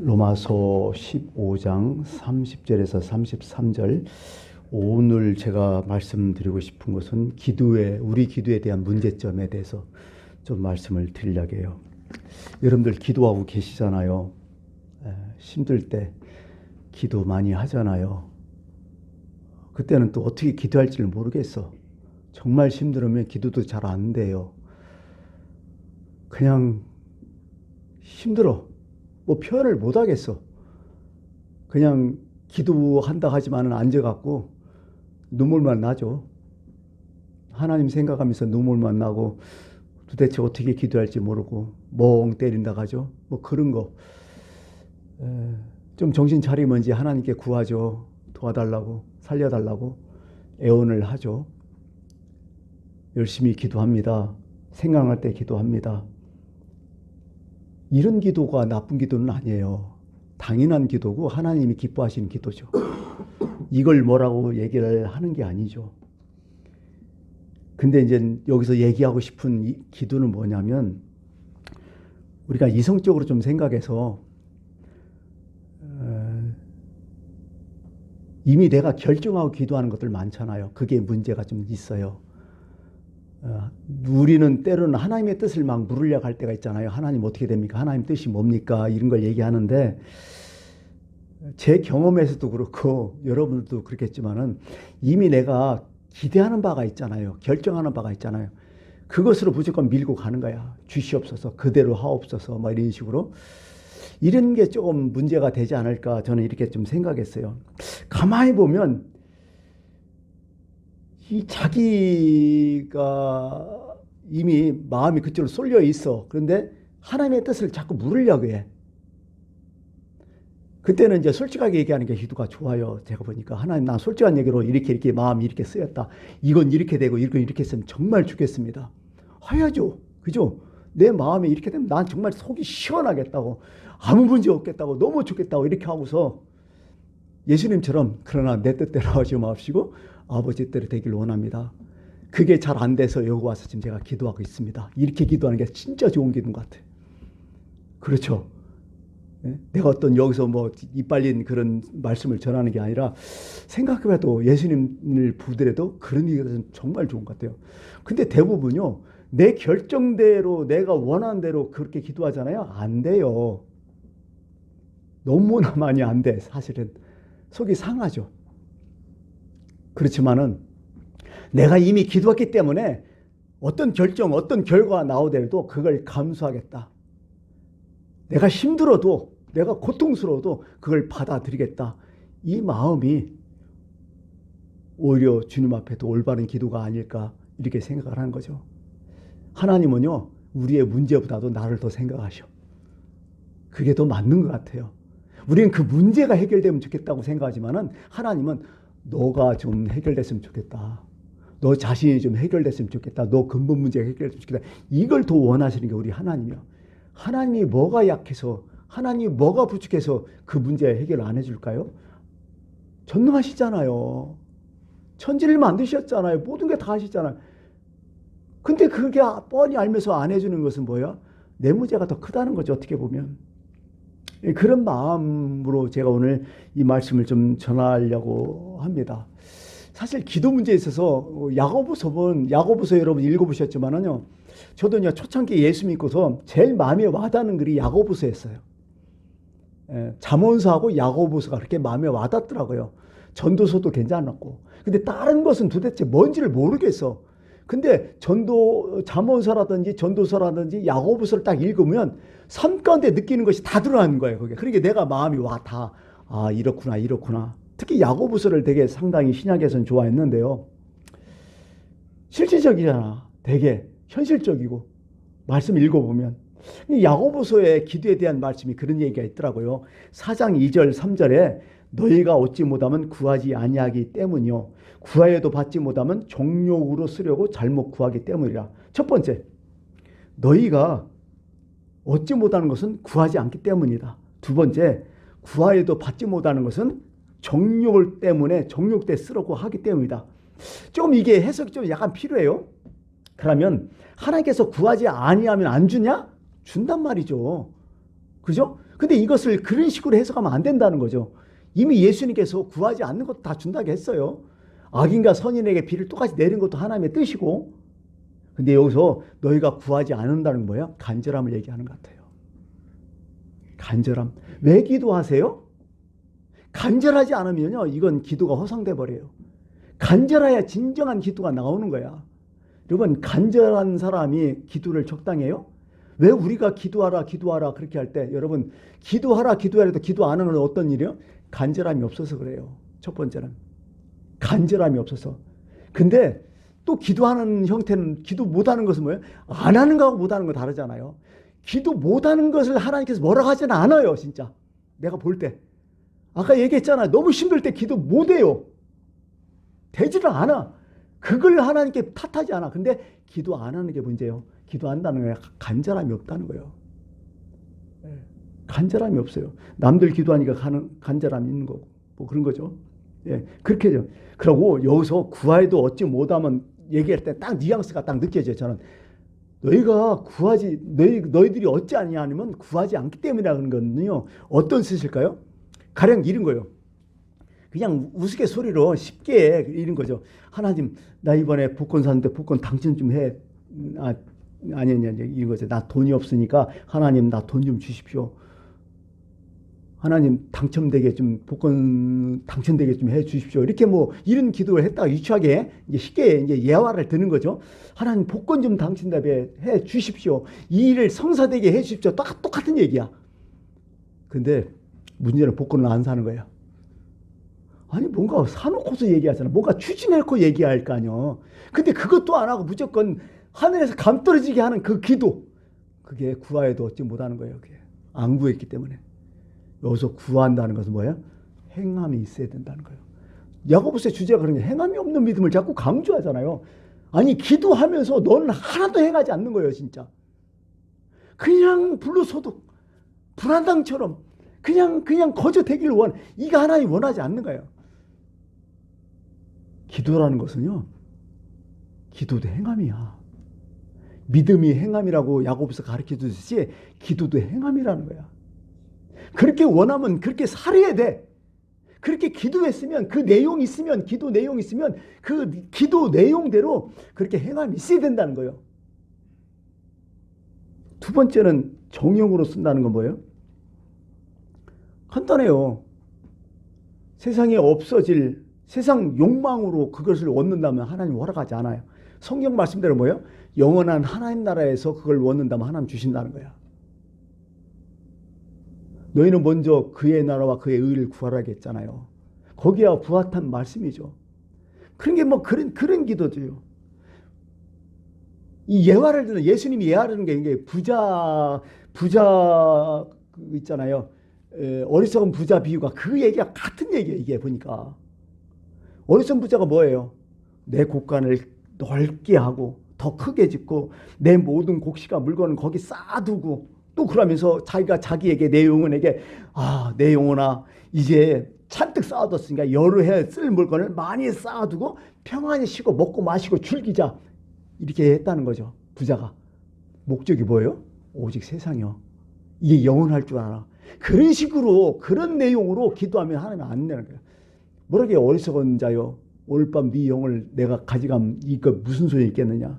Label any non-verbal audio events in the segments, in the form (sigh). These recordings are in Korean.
로마서 15장 30절에서 33절 오늘 제가 말씀드리고 싶은 것은 기도에 우리 기도에 대한 문제점에 대해서 좀 말씀을 드리려고 해요. 여러분들 기도하고 계시잖아요. 에, 힘들 때 기도 많이 하잖아요. 그때는 또 어떻게 기도할지를 모르겠어. 정말 힘들으면 기도도 잘 안 돼요. 그냥 힘들어. 뭐 표현을 못 하겠어. 그냥 기도한다 하지만은 앉아갖고 눈물만 나죠. 하나님 생각하면서 눈물만 나고 도대체 어떻게 기도할지 모르고 멍 때린다 가죠. 뭐 그런 거. 에, 좀 정신 차리면 이제 하나님께 구하죠. 도와달라고, 살려달라고 애원을 하죠. 열심히 기도합니다. 생각날 때 기도합니다. 이런 기도가 나쁜 기도는 아니에요. 당연한 기도고 하나님이 기뻐하시는 기도죠. 이걸 뭐라고 얘기를 하는 게 아니죠. 근데 이제 여기서 얘기하고 싶은 이 기도는 뭐냐면 우리가 이성적으로 좀 생각해서 어, 이미 내가 결정하고 기도하는 것들 많잖아요. 그게 문제가 좀 있어요. 어, 우리는 때로는 하나님의 뜻을 막 물으려고 할 때가 있잖아요. 하나님 어떻게 됩니까? 하나님 뜻이 뭡니까? 이런 걸 얘기하는데 제 경험에서도 그렇고 여러분들도 그렇겠지만은 이미 내가 기대하는 바가 있잖아요. 결정하는 바가 있잖아요. 그것으로 무조건 밀고 가는 거야. 주시옵소서, 그대로 하옵소서, 막 이런 식으로. 이런 게 조금 문제가 되지 않을까 저는 이렇게 좀 생각했어요. 가만히 보면 이 자기가 이미 마음이 그쪽으로 쏠려 있어. 그런데 하나님의 뜻을 자꾸 물으려고 해. 그때는 이제 솔직하게 얘기하는 게 기도가 좋아요. 제가 보니까 하나님 나 솔직한 얘기로 이렇게 이렇게 마음이 이렇게 쓰였다. 이건 이렇게 되고 이건 이렇게 했으면 정말 좋겠습니다. 해야죠. 그죠? 내 마음이 이렇게 되면 난 정말 속이 시원하겠다고 아무 문제 없겠다고 너무 좋겠다고 이렇게 하고서 예수님처럼 그러나 내 뜻대로 하지 마시고 아버지 뜻대로 되길 원합니다. 그게 잘 안 돼서 여기 와서 지금 제가 기도하고 있습니다. 이렇게 기도하는 게 진짜 좋은 기도인 것 같아요. 그렇죠. 예? 내가 어떤 여기서 뭐 이빨린 그런 말씀을 전하는 게 아니라 생각해봐도 예수님을 보더라도 그런 얘기가 정말 좋은 것 같아요. 근데 대부분요, 내 결정대로 내가 원하는 대로 그렇게 기도하잖아요. 안 돼요. 너무나 많이 안 돼, 사실은. 속이 상하죠. 그렇지만은 내가 이미 기도했기 때문에 어떤 결정, 어떤 결과가 나오더라도 그걸 감수하겠다. 내가 힘들어도, 내가 고통스러워도 그걸 받아들이겠다. 이 마음이 오히려 주님 앞에도 올바른 기도가 아닐까 이렇게 생각을 하는 거죠. 하나님은요, 우리의 문제보다도 나를 더 생각하셔. 그게 더 맞는 것 같아요. 우리는 그 문제가 해결되면 좋겠다고 생각하지만은 하나님은 너가 좀 해결됐으면 좋겠다. 너 자신이 좀 해결됐으면 좋겠다. 너 근본 문제가 해결됐으면 좋겠다. 이걸 더 원하시는 게 우리 하나님이요. 하나님이 뭐가 약해서 하나님이 뭐가 부족해서 그 문제 해결 안 해줄까요? 전능하시잖아요. 천지를 만드셨잖아요. 모든 게 다 하시잖아요. 근데 그게 뻔히 알면서 안 해주는 것은 뭐야? 내 문제가 더 크다는 거죠. 어떻게 보면. 예, 그런 마음으로 제가 오늘 이 말씀을 좀 전하려고 합니다. 사실 기도 문제에 있어서 야고보서는 야고보서 여러분 읽어보셨지만은요. 저도 이제 초창기 예수 믿고서 제일 마음에 와닿는 글이 야고보서였어요. 예, 잠언서하고 야고보서가 그렇게 마음에 와닿더라고요. 전도서도 괜찮았고. 근데 다른 것은 도대체 뭔지를 모르겠어. 근데 전도 잠언서라든지 전도서라든지 야고보서를 딱 읽으면 삶 가운데 느끼는 것이 다 드러나는 거예요. 그게. 그러니까 내가 마음이 와 다 아, 이렇구나. 이렇구나. 특히 야고보서를 되게 상당히 신약에서는 좋아했는데요. 실질적이잖아. 되게 현실적이고 말씀 읽어보면 야고보서의 기도에 대한 말씀이 그런 얘기가 있더라고요. 4장 2절 3절에 너희가 얻지 못하면 구하지 아니하기 때문이요 구하여도 받지 못하면 정욕으로 쓰려고 잘못 구하기 때문이라. 첫 번째, 너희가 얻지 못하는 것은 구하지 않기 때문이다. 두 번째, 구하여도 받지 못하는 것은 정욕을 때문에 정욕 때 쓰려고 하기 때문이다. 좀 이게 해석이 좀 약간 필요해요. 그러면 하나님께서 구하지 아니하면 안 주냐? 준단 말이죠. 그죠? 근데 이것을 그런 식으로 해석하면 안 된다는 거죠. 이미 예수님께서 구하지 않는 것도 다 준다고 했어요. 악인과 선인에게 비를 똑같이 내린 것도 하나님의 뜻이고. 근데 여기서 너희가 구하지 않는다는 거예요. 간절함을 얘기하는 것 같아요. 간절함. 왜 기도하세요? 간절하지 않으면요. 이건 기도가 허상돼 버려요. 간절해야 진정한 기도가 나오는 거야. 여러분 간절한 사람이 기도를 적당해요? 왜 우리가 기도하라 기도하라 그렇게 할 때 여러분 기도하라 기도하라 해도 기도 안 하는 건 어떤 일이요? 간절함이 없어서 그래요. 첫 번째는 간절함이 없어서. 근데 또 기도하는 형태는 기도 못하는 것은 뭐예요? 안 하는 거하고 못하는 거 다르잖아요. 기도 못하는 것을 하나님께서 뭐라고 하지는 않아요, 진짜. 내가 볼 때. 아까 얘기했잖아요. 너무 힘들 때 기도 못해요. 되지를 않아. 그걸 하나님께 탓하지 않아. 근데 기도 안 하는 게 문제예요. 기도한다는 거예요. 간절함이 없다는 거예요. 예. 간절함이 없어요. 남들 기도하니까 간절함이 있는 거고 뭐 그런 거죠. 예, 그렇게 죠. 그러고 여기서 구하여도 얻지 못하면 얘기할 때 딱 뉘앙스가 딱 느껴져요. 저는 너희가 구하지 너희 너희들이 얻지 아니하면 구하지 않기 때문이라는 거는요. 어떤 뜻일까요? 가령 이런 거요. 그냥 우스갯소리로 쉽게 이런 거죠. 하나님 나 이번에 복권 샀는데 복권 당첨 좀 해. 아, 아니 아니 이런 거죠. 나 돈이 없으니까 하나님 나 돈 좀 주십시오. 하나님 당첨되게 좀 복권 당첨되게 좀 해 주십시오. 이렇게 뭐 이런 기도를 했다가 유치하게 이제 쉽게 이제 예화를 드는 거죠. 하나님 복권 좀 당첨되게 해 주십시오. 이 일을 성사되게 해 주십시오. 딱 똑같은 얘기야. 근데 문제는 복권을 안 사는 거야. 아니 뭔가 사놓고서 얘기하잖아. 뭔가 추진해놓고 얘기할 거 아니야. 근데 그것도 안 하고 무조건 하늘에서 감 떨어지게 하는 그 기도. 그게 구하여도 얻지 못하는 거예요. 그게 안 구했기 때문에. 여기서 구한다는 것은 뭐예요? 행함이 있어야 된다는 거예요. 야고보스의 주제가 그런 게 행함이 없는 믿음을 자꾸 강조하잖아요. 아니 기도하면서 너는 하나도 행하지 않는 거예요, 진짜. 그냥 불로소득 불안당처럼 그냥 그냥 거저 되기를 원. 이거 하나님 원하지 않는 거예요. 기도라는 것은요. 기도도 행함이야. 믿음이 행함이라고 야고보서 가르쳐 주듯이 기도도 행함이라는 거야. 그렇게 원하면 그렇게 살아야 돼. 그렇게 기도했으면 그 내용 있으면 기도 내용 있으면 그 기도 내용대로 그렇게 행함이 있어야 된다는 거예요. 두 번째는 정형으로 쓴다는 건 뭐예요? 간단해요. 세상에 없어질 세상 욕망으로 그것을 얻는다면 하나님 허락하지 않아요. 성경 말씀대로 뭐예요? 영원한 하나님 나라에서 그걸 얻는다면 하나님 주신다는 거야. 너희는 먼저 그의 나라와 그의 의를 구하라겠잖아요. 거기야 부핫한 말씀이죠. 그런 게 뭐 그런 그런 기도죠. 이 예화를 듣는 예수님이 예화를 듣는 게 부자 부자 그 있잖아요. 에, 어리석은 부자 비유가 그 얘기가 같은 얘기예요. 이게 보니까 어리석은 부자가 뭐예요? 내 곳간을 넓게 하고 더 크게 짓고 내 모든 곡식과 물건을 거기 쌓아두고 또 그러면서 자기가 자기에게 내 영혼에게 아 내 영혼아 이제 잔뜩 쌓아뒀으니까 여러 해 쓸 물건을 많이 쌓아두고 평안히 쉬고 먹고 마시고 즐기자. 이렇게 했다는 거죠 부자가. 목적이 뭐예요? 오직 세상이요. 이게 영원할 줄 알아. 그런 식으로 그런 내용으로 기도하면 하나님 안 되는 거예요. 뭐라게 어리석은 자요. 오늘 밤 네 영을 내가 가져가면 이거 무슨 소용이 있겠느냐?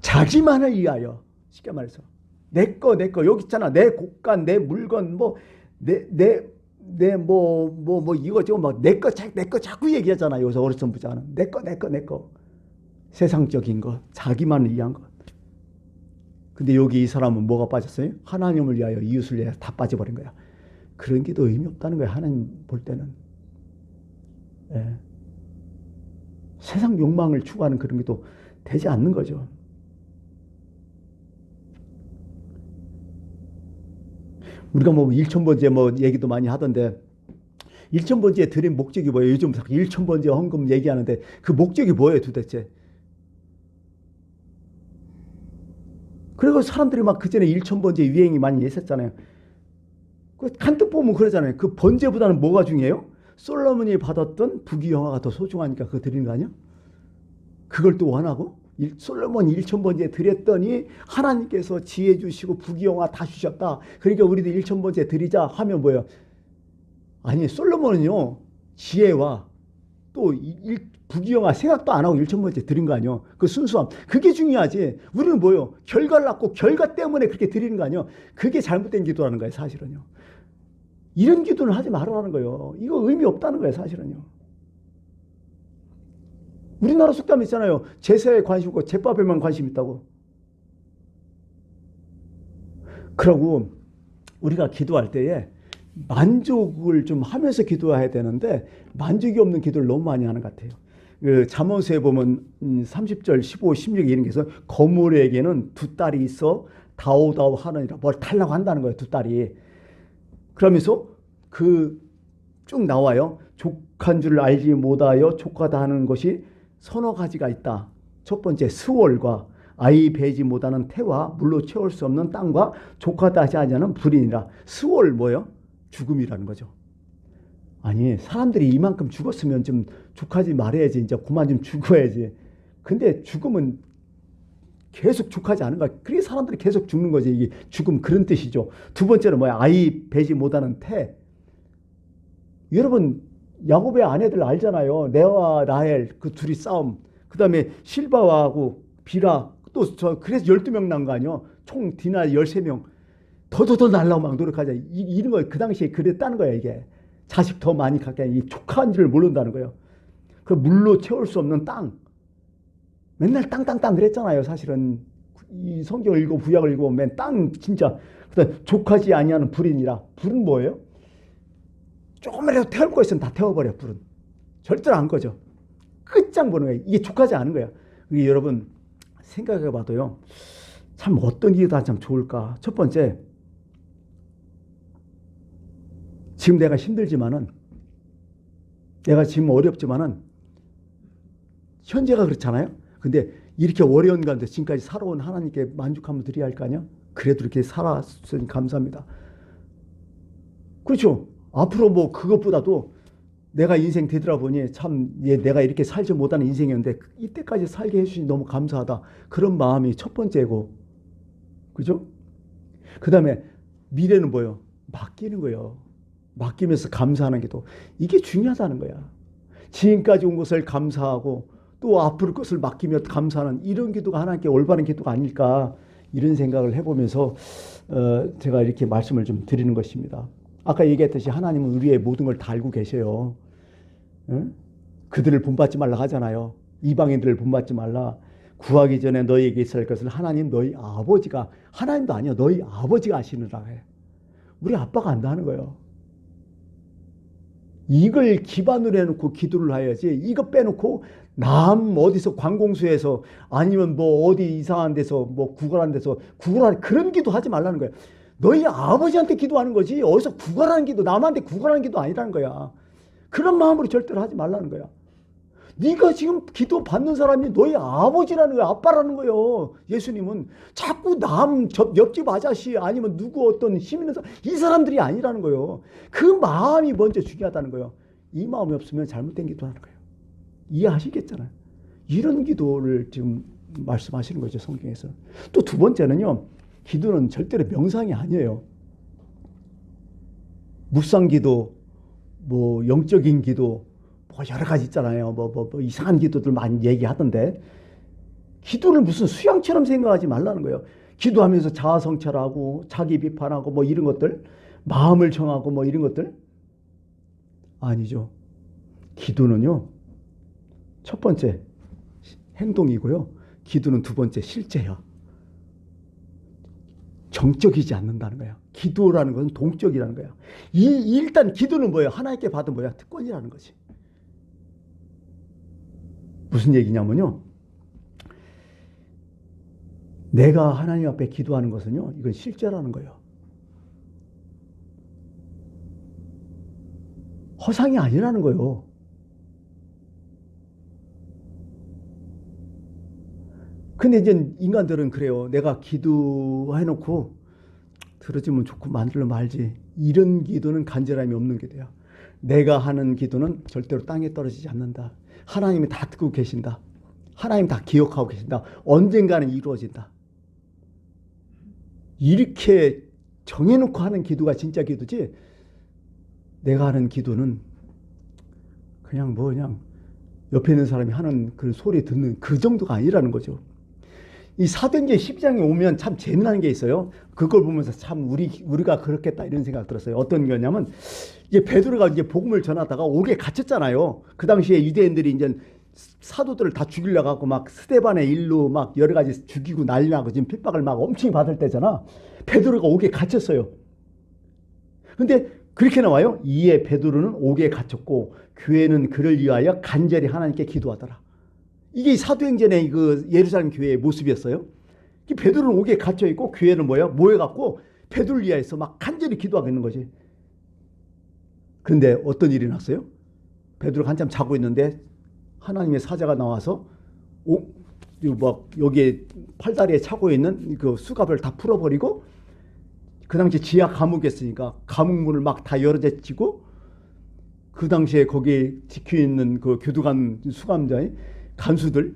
자기만을 위하여 쉽게 말해서. 내 거 내 거. 여기 있잖아. 내 곡간 내 물건 뭐 내 내 내 뭐 뭐 뭐 이거 저거 막내거내거 자꾸 얘기하잖아. 여기서 어르신 부자는. 내 거 내 거 내 거. 세상적인 것 자기만을 위한 것. 근데 여기 이 사람은 뭐가 빠졌어요? 하나님을 위하여 이웃을 위하여 다 빠져버린 거야. 그런 게 더 의미 없다는 거야. 하나님 볼 때는. 예. 세상 욕망을 추구하는 그런 게 또 되지 않는 거죠. 우리가 뭐 일천번째 뭐 얘기도 많이 하던데 일천번째 드린 목적이 뭐예요? 요즘 일천번째 헌금 얘기하는데 그 목적이 뭐예요 도대체? 그리고 사람들이 막 그전에 일천번째 유행이 많이 있었잖아요. 그 간뜻 보면 그러잖아요. 그 번제보다는 뭐가 중요해요? 솔로몬이 받았던 부귀영화가 더 소중하니까 그거 드리는 거 아니야? 그걸 또 원하고 일- 솔로몬 일천번째 드렸더니 하나님께서 지혜 주시고 부귀영화 다 주셨다. 그러니까 우리도 일천번째 드리자 하면 뭐예요? 아니 솔로몬은요 지혜와 또 이- 일, 부귀영화 생각도 안 하고 일천번째 드린 거 아니요? 그 순수함 그게 중요하지. 우리는 뭐요? 결과를 낳고 결과 때문에 그렇게 드리는 거 아니요? 그게 잘못된 기도라는 거예요 사실은요. 이런 기도는 하지 말라는 거예요. 이거 의미 없다는 거예요 사실은요. 우리나라 속담 있잖아요. 제사에 관심 없고 제밥에만 관심 있다고. 그러고 우리가 기도할 때에 만족을 좀 하면서 기도해야 되는데 만족이 없는 기도를 너무 많이 하는 것 같아요. 그 잠언서에 보면 음, 30절, 15, 16 이런 게서 거물에게는 두 딸이 있어 다오다오 하느니라 뭘 달라고 한다는 거예요. 두 딸이. 그러면서 그 쭉 나와요. 족한 줄 알지 못하여 족하다 하는 것이 서너 가지가 있다. 첫 번째 스월과 아이 배지 못하는 태와 물로 채울 수 없는 땅과 하지 않냐는 불인이라. 스월 뭐요? 죽음이라는 거죠. 아니 사람들이 이만큼 죽었으면 좀 족하지 말아야지 이제 그만 좀 죽어야지. 근데 죽음은 계속 죽하지 않은 거야. 그게 사람들이 계속 죽는 거지. 이게 죽음 그런 뜻이죠. 두 번째는 뭐야? 아이 배지 못하는 태. 여러분 야곱의 아내들 알잖아요. 레와 라헬 그 둘이 싸움. 그다음에 실바와하고 비라 또 저 그래서 12명 난 거 아니요. 총 디나 13명. 더더더 날라고 막 노력하자. 이, 이런 거그 당시에 그랬다는 거야, 이게. 자식 더 많이 갖게 이 족한 줄을 모른다는 거예요. 그 물로 채울 수 없는 땅. 맨날 땅땅땅 그랬잖아요, 사실은. 이 성경을 읽고 구약을 읽고 맨땅 진짜 그다음 족하지 아니하는 불이니라. 불은 뭐예요? 조금이라도 태울 거 있으면 다 태워버려 불은. 절대로 안 꺼져. 끝장 보는 거예요 이게 족하지 않은 우리 여러분 생각해봐도요. 참 어떤 기도가 참 좋을까? 첫 번째 지금 내가 힘들지만은 내가 지금 어렵지만은 현재가 그렇잖아요? 근데 이렇게 어려운 가운데 지금까지 살아온 하나님께 만족 한번 드려야 할 거 아니야? 그래도 이렇게 살았으니 감사합니다. 그렇죠 앞으로 뭐 그것보다도 내가 인생 되돌아보니 참 예, 내가 이렇게 살지 못하는 인생이었는데 이때까지 살게 해주시니 너무 감사하다. 그런 마음이 첫 번째고, 그죠? 그 다음에 미래는 뭐요? 맡기는 거예요. 맡기면서 감사하는 게또 이게 중요하다는 거야. 지금까지 온 것을 감사하고 또 앞으로 것을 맡기며 감사하는 이런 기도가 하나님께 올바른 기도가 아닐까 이런 생각을 해보면서 어, 제가 이렇게 말씀을 좀 드리는 것입니다. 아까 얘기했듯이 하나님은 우리의 모든 걸 다 알고 계셔요. 응? 그들을 본받지 말라 하잖아요. 이방인들을 본받지 말라. 구하기 전에 너희에게 있을 것을 하나님 너희 아버지가 하나님도 아니요 너희 아버지가 아시느라 해. 우리 아빠가 안다는 거예요. 이걸 기반으로 해놓고 기도를 해야지. 이거 빼놓고 남 어디서 관공서에서 아니면 뭐 어디 이상한 데서 뭐 구걸한 데서 구걸하는 그런 기도 하지 말라는 거예요. 너희 아버지한테 기도하는 거지 어디서 구걸하는 기도 남한테 구걸하는 기도 아니라는 거야. 그런 마음으로 절대로 하지 말라는 거야. 네가 지금 기도 받는 사람이 너희 아버지라는 거야, 아빠라는 거예요. 예수님은 자꾸 남 저, 옆집 아저씨 아니면 누구 어떤 사람 이 사람들이 아니라는 거예요. 그 마음이 먼저 중요하다는 거예요. 이 마음이 없으면 잘못된 기도하는 거예요. 이해하시겠잖아요. 이런 기도를 지금 말씀하시는 거죠 성경에서. 또 두 번째는요, 기도는 절대로 명상이 아니에요. 묵상 기도, 뭐 영적인 기도, 뭐 여러 가지 있잖아요. 뭐, 뭐, 뭐 이상한 기도들 많이 얘기하던데 기도를 무슨 수양처럼 생각하지 말라는 거예요. 기도하면서 자아 성찰하고 자기 비판하고 뭐 이런 것들, 마음을 정하고 뭐 이런 것들 아니죠. 기도는요. 첫 번째 행동이고요. 기도는 두 번째 실제야. 정적이지 않는다는 거야. 기도라는 것은 동적이라는 거야. 이 일단 기도는 뭐예요? 하나님께 받은 뭐야? 특권이라는 거지. 무슨 얘기냐면요. 내가 하나님 앞에 기도하는 것은요. 이건 실제라는 거예요. 허상이 아니라는 거예요. 근데 이제 인간들은 그래요. 내가 기도해놓고 들어주면 좋고 만들러 말지. 이런 기도는 간절함이 없는 기도야. 내가 하는 기도는 절대로 땅에 떨어지지 않는다. 하나님이 다 듣고 계신다. 하나님 다 기억하고 계신다. 언젠가는 이루어진다. 이렇게 정해놓고 하는 기도가 진짜 기도지. 내가 하는 기도는 그냥 뭐 그냥 옆에 있는 사람이 하는 그 소리 듣는 그 정도가 아니라는 거죠. 이 사도행전 12장에 오면 참 재미나는 게 있어요. 그걸 보면서 참 우리 우리가 그렇겠다 이런 생각 들었어요. 어떤 거냐면 이제 베드로가 이제 복음을 전하다가 옥에 갇혔잖아요. 그 당시에 유대인들이 이제 사도들을 다 죽이려고 하고 막 스테반의 일로 막 여러 가지 죽이고 난리 나고 지금 핍박을 막 엄청 받을 때잖아. 베드로가 옥에 갇혔어요. 근데 그렇게 나와요. 이에 베드로는 옥에 갇혔고 교회는 그를 위하여 간절히 하나님께 기도하더라. 이게 사도행전의 그 예루살렘 교회의 모습이었어요. 이 베드로는 옥에 갇혀 있고 교회는 뭐야? 모여 갖고 위하여서 막 간절히 기도하고 있는 거지. 근데 어떤 일이 났어요? 베드로가 한참 자고 있는데 하나님의 사자가 나와서 오, 뭐 여기에 팔다리에 차고 있는 그 수갑을 다 풀어버리고 그 당시 지하 감옥이었으니까 감옥 문을 막 다 열어제치고 그 당시에 거기에 지켜 있는 그 교두관 수감자의 간수들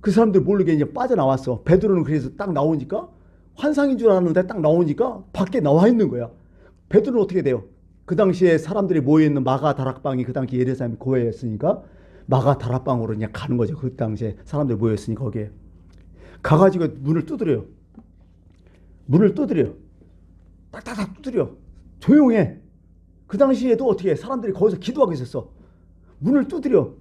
그 사람들 모르게 이제 빠져나왔어. 베드로는 그래서 딱 나오니까 환상인 줄 알았는데 딱 나오니까 밖에 나와 있는 거야. 베드로는 어떻게 돼요? 그 당시에 사람들이 모여 있는 마가 다락방이 그 당시 예루살렘 고해였으니까 마가 다락방으로 그냥 가는 거죠. 그 당시에 사람들이 모여 있으니까 거기에 가가지고 문을 두드려요. 문을 두드려. 딱딱딱 두드려. 조용해. 그 당시에도 어떻게 해? 사람들이 거기서 기도하고 있었어. 문을 두드려.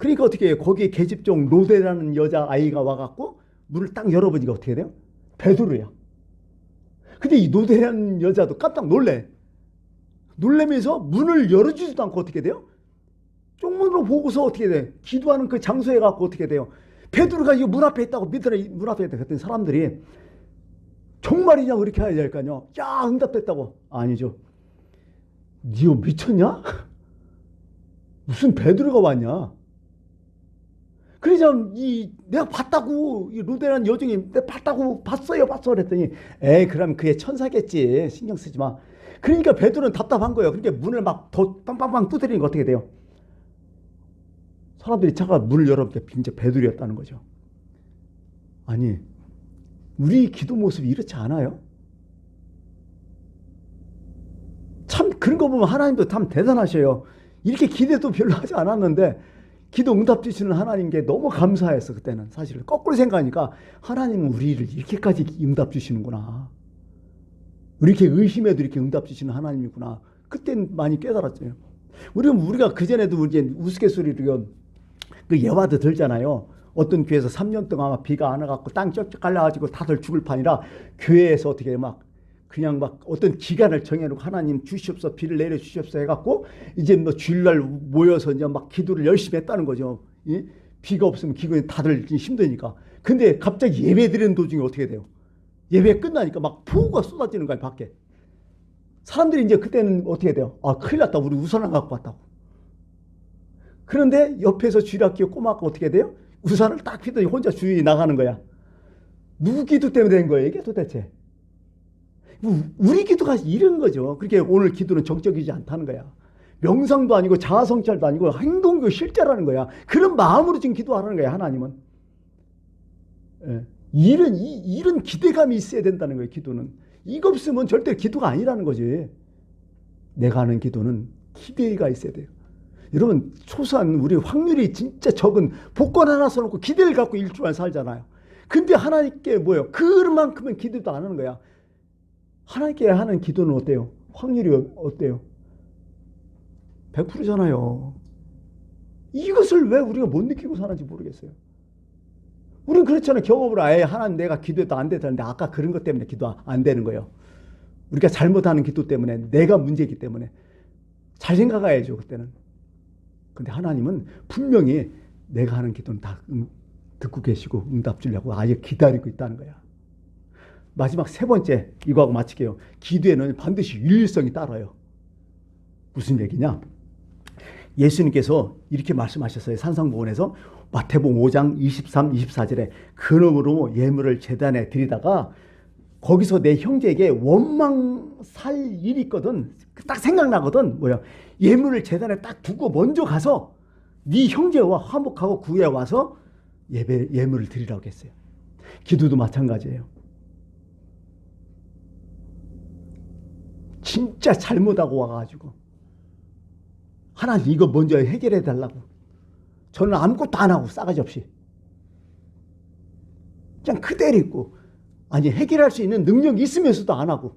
그러니까 어떻게 해요? 거기에 계집종 로데라는 여자 아이가 와갖고 문을 딱 열어보니까 어떻게 돼요? 베드로야. 근데 이 노데라는 여자도 깜짝 놀래. 놀래면서 문을 열어주지도 않고 어떻게 돼요? 쪽문으로 보고서 어떻게 돼? 기도하는 그 장소에 갖고 어떻게 돼요? 베드로가 이 문 앞에 있다고 믿으라 문 앞에 있다 그랬더니 사람들이 정말이냐 그렇게 해야 될까요? 야 응답됐다고 아니죠. 니가 미쳤냐? (laughs) 무슨 베드로가 왔냐? 그러자 이 내가 봤다고 이 루데라는 여종이 내가 봤다고 봤어요 봤어 그랬더니 에이 그럼 그게 천사겠지 신경 쓰지 마. 그러니까 베드로는 답답한 거예요. 그러니까 문을 막 더 빵빵빵 두드리니까 어떻게 돼요? 사람들이 차가 문을 열어보니까 진짜 베드로였다는 거죠. 아니 우리 기도 모습이 이렇지 않아요? 참 그런 거 보면 하나님도 참 대단하셔요. 이렇게 기대도 별로 하지 않았는데 기도 응답 주시는 하나님께 너무 감사했어 그때는 사실 거꾸로 생각하니까 하나님은 우리를 이렇게까지 응답 주시는구나. 이렇게 의심해도 이렇게 응답 주시는 하나님이구나. 그땐 많이 깨달았어요. 우리는 우리가 그 전에도 이제 우스갯소리로 그 예화도 들잖아요. 어떤 교회에서 3년 동안 막 비가 안 와갖고 땅 쩍쩍 갈라가지고 다들 죽을 판이라 교회에서 어떻게 막 그냥 막 어떤 기간을 정해놓고 하나님 주시옵소 비를 내려 주시옵소 해갖고 이제 뭐 주일날 모여서 이제 막 기도를 열심히 했다는 거죠. 이? 비가 없으면 기근이 다들 힘드니까. 근데 갑자기 예배 드리는 도중에 어떻게 돼요? 예배 끝나니까 막 폭우가 쏟아지는 거야 밖에. 사람들이 이제 그때는 어떻게 돼요? 아 큰일 났다 우리 우산 안 갖고 왔다고. 그런데 옆에서 쥐락기어 꼬마가 어떻게 돼요? 우산을 딱 피더니 혼자 주위에 나가는 거야. 누구 기도 때문에 된 거예요 이게 도대체? 우리 기도가 이런 거죠. 그렇게 오늘 기도는 정적이지 않다는 거야. 명상도 아니고 자아성찰도 아니고 행동도 실제라는 거야. 그런 마음으로 지금 기도하라는 거야 하나님은. 예. 이런 이, 이런 기대감이 있어야 된다는 거예요. 기도는 이거 없으면 절대 기도가 아니라는 거지. 내가 하는 기도는 기대가 있어야 돼요. 여러분 초산 우리 확률이 진짜 적은 복권 하나 써놓고 기대를 갖고 일주일 살잖아요. 근데 하나님께 뭐예요? 그만큼은 기대도 안 하는 거야. 하나님께 하는 기도는 어때요? 확률이 어때요? 100%잖아요. 이것을 왜 우리가 못 느끼고 사는지 모르겠어요. 우리는 그렇잖아요. 경험을 아예 하나님 내가 기도해도 안 되다는데 아까 그런 것 때문에 기도 안 되는 거예요. 우리가 잘못하는 기도 때문에 내가 문제이기 때문에 잘 생각해야죠. 그때는. 근데 하나님은 분명히 내가 하는 기도는 다 듣고 계시고 응답 주려고 아예 기다리고 있다는 거야. 마지막 세 번째 이거하고 마칠게요. 기도에는 반드시 윤리성이 따라요. 무슨 얘기냐? 예수님께서 이렇게 말씀하셨어요. 산상보원에서 마태복음 5장 23, 24절에 그놈으로 예물을 재단에 드리다가 거기서 내 형제에게 원망 살 일이 있거든. 딱 생각나거든. 뭐야? 예물을 재단에 딱 두고 먼저 가서 네 형제와 화목하고 구해 와서 예배 예물을 드리라고 했어요. 기도도 마찬가지예요. 진짜 잘못하고 와가지고. 하나님 이거 먼저 해결해 달라고. 저는 아무것도 안 하고 싸가지 없이. 그냥 그대로 있고. 아니 해결할 수 있는 능력이 있으면서도 안 하고.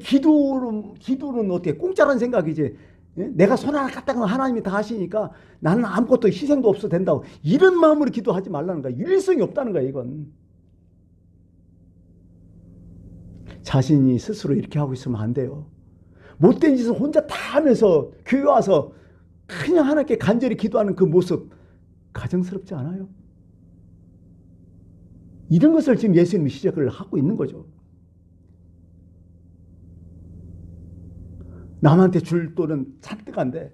기도는 기도는 어떻게 공짜라는 생각이지 예? 내가 손 하나 갖다가 하나님이 다 하시니까 나는 아무것도 희생도 없어도 된다고. 이런 마음으로 기도하지 말라는 거야. 윤리성이 없다는 거야 이건 자신이 스스로 이렇게 하고 있으면 안 돼요 못된 짓을 혼자 다 하면서 교회 와서 그냥 하나님께 간절히 기도하는 그 모습 가정스럽지 않아요? 이런 것을 지금 예수님이 시작을 하고 있는 거죠. 남한테 줄 돈은 잔뜩한데,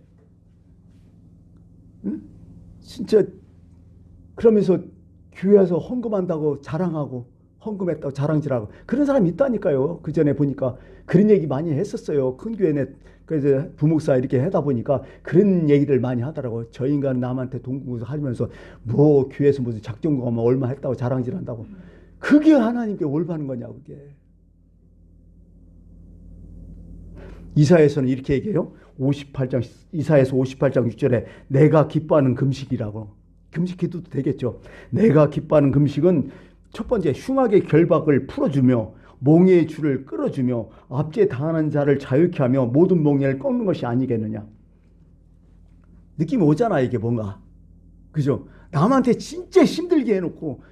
응? 진짜 그러면서 교회에서 헌금한다고 자랑하고 헌금했다고 자랑질하고 그런 사람이 있다니까요. 그 전에 보니까 그런 얘기 많이 했었어요. 큰 교회에 그래서 부목사 이렇게 하다 보니까 그런 얘기를 많이 하더라고. 저 인간 남한테 돈 하면서 뭐 교회에서 무슨 작정금 얼마 했다고 자랑질한다고. 그게 하나님께 올바른 거냐고 그게. 이사에서는 이렇게 얘기해요. 58장 이사에서 58장 6절에 내가 기뻐하는 금식이라고. 금식 기도도 되겠죠. 내가 기뻐하는 금식은 첫 번째 흉악의 결박을 풀어주며 몽의 줄을 끌어주며 압제 당하는 자를 자유케 하며 모든 몽해를 꺾는 것이 아니겠느냐. 느낌이 오잖아 이게 뭔가. 그죠? 남한테 진짜 힘들게 해놓고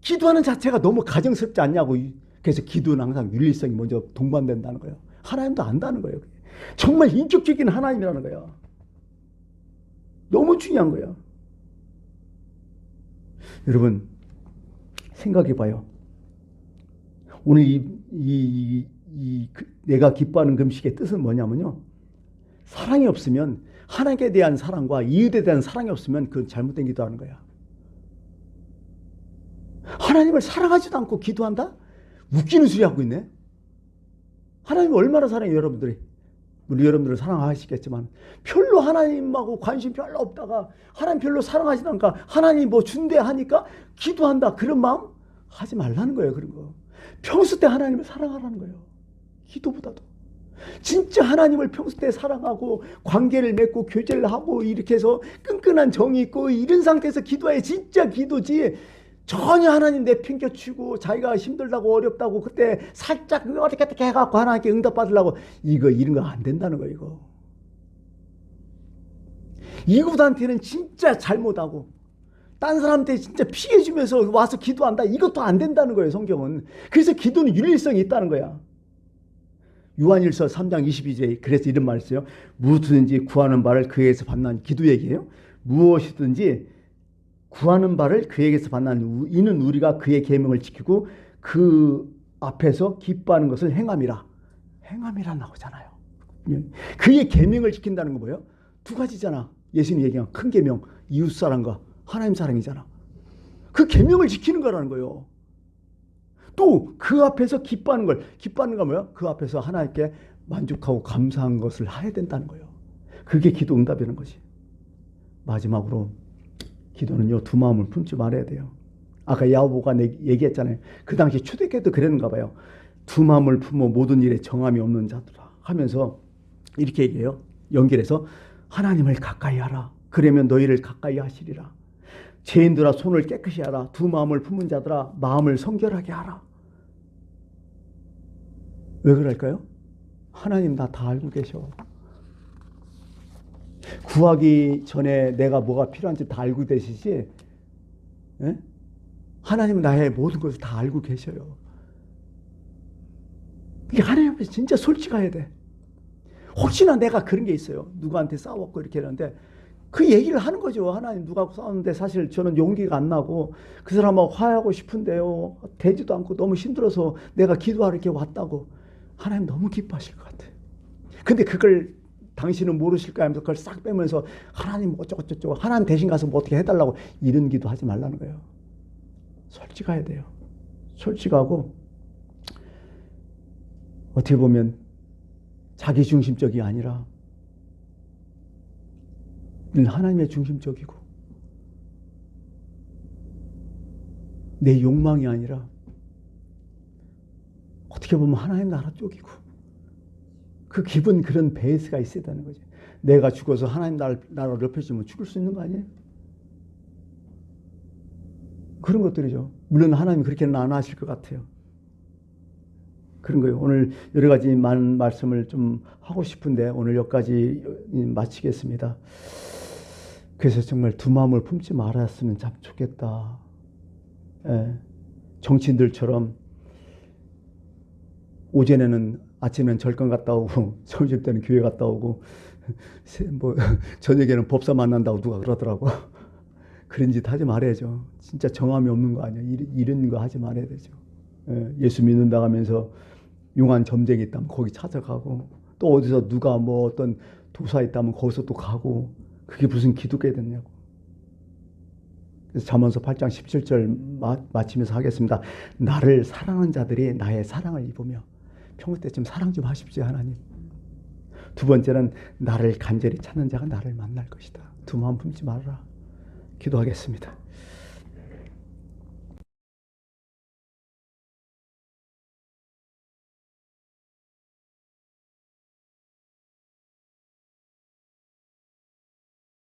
기도하는 자체가 너무 가정스럽지 않냐고. 그래서 기도는 항상 윤리성이 먼저 동반된다는 거예요. 하나님도 안다는 거예요. 정말 인격적인 하나님이라는 거예요. 너무 중요한 거예요. 여러분 생각해 봐요. 오늘 이, 이, 이, 그, 내가 기뻐하는 금식의 뜻은 뭐냐면요. 사랑이 없으면 하나님께 대한 사랑과 이웃에 대한 사랑이 없으면 그건 잘못된 기도하는 거야. 하나님을 사랑하지도 않고 기도한다? 웃기는 소리 하고 있네. 하나님 얼마나 사랑해요, 여러분들이. 우리 여러분들을 사랑하시겠지만 별로 하나님하고 관심 별로 없다가 하나님 별로 사랑하지도 않까 하나님 뭐 준대 하니까 기도한다 그런 마음 하지 말라는 거예요 그런 거. 평소 때 하나님을 사랑하라는 거예요. 기도보다도. 진짜 하나님을 평소 때 사랑하고 관계를 맺고 교제를 하고 이렇게 해서 끈끈한 정이 있고 이런 상태에서 기도해. 진짜 기도지 전혀 하나님 내팽겨치고 자기가 힘들다고 어렵다고 그때 살짝 어떻게 어떻게 해갖고 하나님께 응답 받으려고 이거 이런 거 안 된다는 거 이거. 이웃한테는 진짜 잘못하고 딴 사람한테 진짜 피해 주면서 와서 기도한다. 이것도 안 된다는 거예요 성경은. 그래서 기도는 윤리성이 있다는 거야. 요한일서 3장 22절에 그래서 이런 말을 써요. 무엇이든지 구하는 바를 그에게서 받는 기도 얘기예요. 무엇이든지 구하는 바를 그에게서 받는 이는 우리가 그의 계명을 지키고 그 앞에서 기뻐하는 것을 행함이라. 행함이라 나오잖아요. 예. 그의 계명을 지킨다는 건 뭐예요? 두 가지잖아. 예수님 얘기한 큰 계명, 이웃 사랑과 하나님 사랑이잖아. 그 계명을 지키는 거라는 거예요. 또 그 앞에서 기뻐하는 걸 기뻐하는 건 뭐야? 그 앞에서 하나님께 만족하고 감사한 것을 해야 된다는 거예요. 그게 기도 응답이라는 거지. 마지막으로 기도는요 두 마음을 품지 말아야 돼요. 아까 야고보가 얘기했잖아요. 그 당시 초대교회도 그랬는가 봐요. 두 마음을 품어 모든 일에 정함이 없는 자들아 하면서 이렇게 얘기해요. 연결해서 하나님을 가까이 하라. 그러면 너희를 가까이 하시리라. 죄인들아 손을 깨끗이 하라. 두 마음을 품은 자들아 마음을 성결하게 하라. 왜 그럴까요? 하나님 나 다 알고 계셔. 구하기 전에 내가 뭐가 필요한지 다 알고 계시지? 예? 하나님은 나의 모든 것을 다 알고 계셔요. 이게 하나님 앞에 진짜 솔직해야 돼. 혹시나 내가 그런 게 있어요. 누구한테 싸웠고 이렇게 하는데 그 얘기를 하는 거죠. 하나님 누가 싸웠는데 사실 저는 용기가 안 나고 그 사람하고 화해하고 싶은데요. 되지도 않고 너무 힘들어서 내가 기도하러 이렇게 왔다고. 하나님 너무 기뻐하실 것 같아. 근데 그걸 당신은 모르실까 하면서 그걸 싹 빼면서 하나님 어쩌고저쩌고 하나님 대신 가서 뭐 어떻게 해달라고 이런 기도 하지 말라는 거예요. 솔직해야 돼요. 솔직하고 어떻게 보면 자기 중심적이 아니라 늘 하나님의 중심적이고 내 욕망이 아니라 어떻게 보면 하나님 나라 쪽이고 그 기분 그런 베이스가 있어야 되는 거지. 내가 죽어서 하나님 나라, 나라를 넓혀주면 죽을 수 있는 거 아니에요? 그런 것들이죠. 물론 하나님 그렇게는 안 하실 것 같아요. 그런 거예요. 오늘 여러 가지 많은 말씀을 좀 하고 싶은데 오늘 여기까지 마치겠습니다. 그래서 정말 두 마음을 품지 말았으면 참 좋겠다. 예. 정치인들처럼 오전에는 아침에는 절권 갔다 오고 (laughs) 점심 때는 교회 갔다 오고 (laughs) 세- 뭐 (laughs) 저녁에는 법사 만난다고 누가 그러더라고. 그런 짓 하지 말아야죠. 진짜 정함이 없는 거 아니야. 이- 이런 거 하지 말아야 되죠. 예, 예수 믿는다 하면서 용한 점쟁이 있다면 거기 찾아가고 또 어디서 누가 뭐 어떤 도사 있다면 거기서 또 가고 그게 무슨 기독교 됐냐고. 그래서 잠언서 8장 17절 마, 마치면서 하겠습니다. 나를 사랑하는 자들이 나의 사랑을 입으며 평소 때쯤 사랑 좀 하십시오 하나님. 두 번째는 나를 간절히 찾는 자가 나를 만날 것이다. 두 마음 품지 말아라. 기도하겠습니다.